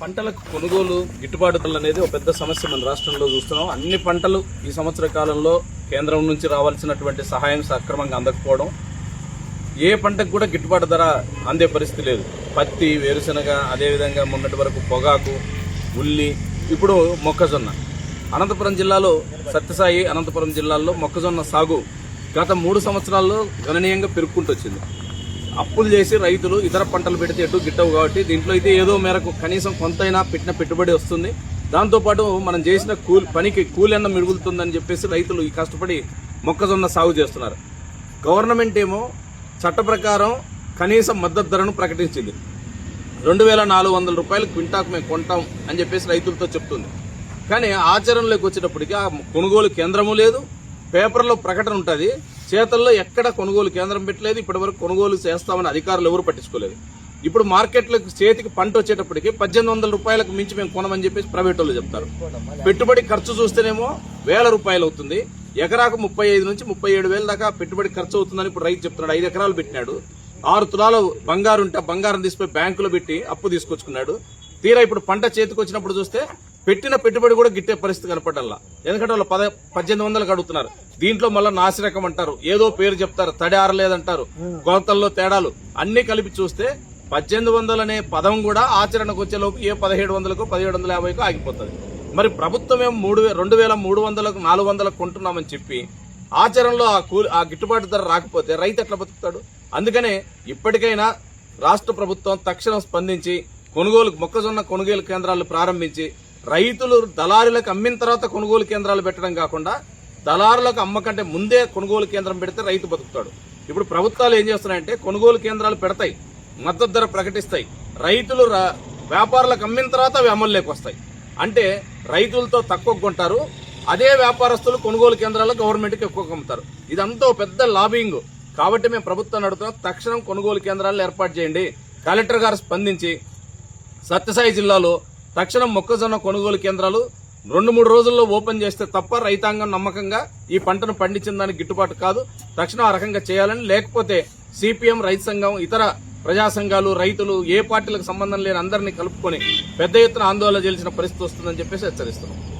పంటలకు కొనుగోలు గిట్టుబాటు ధరలు అనేది ఒక పెద్ద సమస్య మన రాష్ట్రంలో చూస్తున్నాం. అన్ని పంటలు ఈ సంవత్సర కాలంలో కేంద్రం నుంచి రావాల్సినటువంటి సహాయం సక్రమంగా అందకపోవడం. ఏ పంటకు కూడా గిట్టుబాటు ధర అందే పరిస్థితి లేదు. పత్తి వేరుశనగ అదేవిధంగా మొన్నటి వరకు పొగాకు ఉల్లి ఇప్పుడు మొక్కజొన్న. అనంతపురం జిల్లాలో సత్యసాయి అనంతపురం జిల్లాల్లో మొక్కజొన్న సాగు గత మూడు సంవత్సరాల్లో గణనీయంగా పెరుక్కుంటూ వచ్చింది. అప్పులు చేసి రైతులు ఇతర పంటలు పెడితే ఎటు గిట్టవు కాబట్టి దీంట్లో అయితే ఏదో మేరకు కనీసం కొంతైనా పెట్టిన పెట్టుబడి వస్తుంది. దాంతోపాటు మనం చేసిన కూలి పనికి కూలన్న మిరుగులుతుందని మిగులుతుందని చెప్పేసి రైతులు ఈ కష్టపడి మొక్కజొన్న సాగు చేస్తున్నారు. గవర్నమెంట్ ఏమో చట్ట ప్రకారం కనీసం మద్దతు ధరను ప్రకటించింది. రెండు వేల నాలుగు వందల రూపాయలు క్వింటాకు మేము కొంటాం అని చెప్పేసి రైతులతో చెప్తుంది. కానీ ఆచరణలోకి వచ్చేటప్పటికి ఆ కొనుగోలు కేంద్రము లేదు పేపర్లో ప్రకటన ఉంటుంది. చేతల్లో ఎక్కడ కొనుగోలు కేంద్రం పెట్టలేదు. ఇప్పటివరకు కొనుగోలు చేస్తామని అధికారులు ఎవరు పట్టించుకోలేదు. ఇప్పుడు మార్కెట్లకు చేతికి పంట వచ్చేటప్పటికి పద్దెనిమిది వందల రూపాయలకు మించి మేము కొనమని చెప్పేసి ప్రైవేట్ వాళ్ళు చెప్తారు. పెట్టుబడి ఖర్చు చూస్తేనేమో వేల రూపాయలు అవుతుంది. ఎకరాకు ముప్పై ఐదు నుంచి ముప్పై ఏడు వేల దాకా పెట్టుబడి ఖర్చు అవుతుందని ఇప్పుడు రైతు చెప్తున్నాడు. ఐదు ఎకరాలు పెట్టినాడు. ఆరు తులాలు బంగారు ఉంటే బంగారం తీసుకుపోయి బ్యాంకులో పెట్టి అప్పు తీసుకొచ్చుకున్నాడు. తీరా ఇప్పుడు పంట చేతికి వచ్చినప్పుడు చూస్తే పెట్టిన పెట్టుబడి కూడా గిట్టే పరిస్థితి కనపడల్లా. ఎందుకంటే వాళ్ళు పద పద్దెనిమిది వందలకు అడుగుతున్నారు. దీంట్లో మళ్ళీ నాసిరకం అంటారు. ఏదో పేరు చెప్తారు. తడి ఆరలేదంటారు. కొలతల్లో తేడాలు. అన్ని కలిపి చూస్తే పద్దెనిమిది వందలు అనే పదం కూడా ఆచరణకు వచ్చేలోపు ఏ పదిహేడు వందలకు పదిహేడు వందల యాభైకు ఆగిపోతుంది. మరి ప్రభుత్వం ఏం మూడు రెండు వేల మూడు వందలకు నాలుగు వందలకు కొంటున్నామని చెప్పి ఆచరణలో ఆ కూలి ఆ గిట్టుబాటు ధర రాకపోతే రైతు ఎట్లా బతుకుతాడు? అందుకనే ఇప్పటికైనా రాష్ట్ర ప్రభుత్వం తక్షణం స్పందించి కొనుగోలు మొక్కజొన్న కొనుగోలు కేంద్రాలు ప్రారంభించి రైతులు దళారులకు అమ్మిన తర్వాత కొనుగోలు కేంద్రాలు పెట్టడం కాకుండా దళారులకు అమ్మకంటే ముందే కొనుగోలు కేంద్రం పెడితే రైతు బతుకుతాడు. ఇప్పుడు ప్రభుత్వాలు ఏం చేస్తున్నాయంటే కొనుగోలు కేంద్రాలు పెడతాయి మద్దతు ధర ప్రకటిస్తాయి. రైతులు రా- వ్యాపారులకు అమ్మిన తర్వాత అవి అమల్లోకి వస్తాయి. అంటే రైతులతో తక్కువ కొంటారు అదే వ్యాపారస్తులు కొనుగోలు కేంద్రాల్లో గవర్నమెంట్కి ఎక్కువ అమ్ముతారు ఇదంతా పెద్ద లాబింగ్. కాబట్టి మేము ప్రభుత్వం అడుగుతున్నాం తక్షణం కొనుగోలు కేంద్రాలను ఏర్పాటు చేయండి. కలెక్టర్ గారు స్పందించి సత్యసాయి జిల్లాలో తక్షణం మొక్కజొన్న కొనుగోలు కేంద్రాలు రెండు మూడు రోజుల్లో ఓపెన్ చేస్తే తప్ప రైతాంగం నమ్మకంగా ఈ పంటను పండించిన దానికి గిట్టుబాటు కాదు. తక్షణం ఆ రకంగా చేయాలని లేకపోతే సిపిఎం రైతు సంఘం ఇతర ప్రజా సంఘాలు రైతులు ఏ పార్టీలకు సంబంధం లేని అందరినీ కలుపుకొని పెద్ద ఎత్తున ఆందోళన చేయాల్సిన పరిస్థితి వస్తుందని చెప్పేసి హెచ్చరిస్తున్నాం.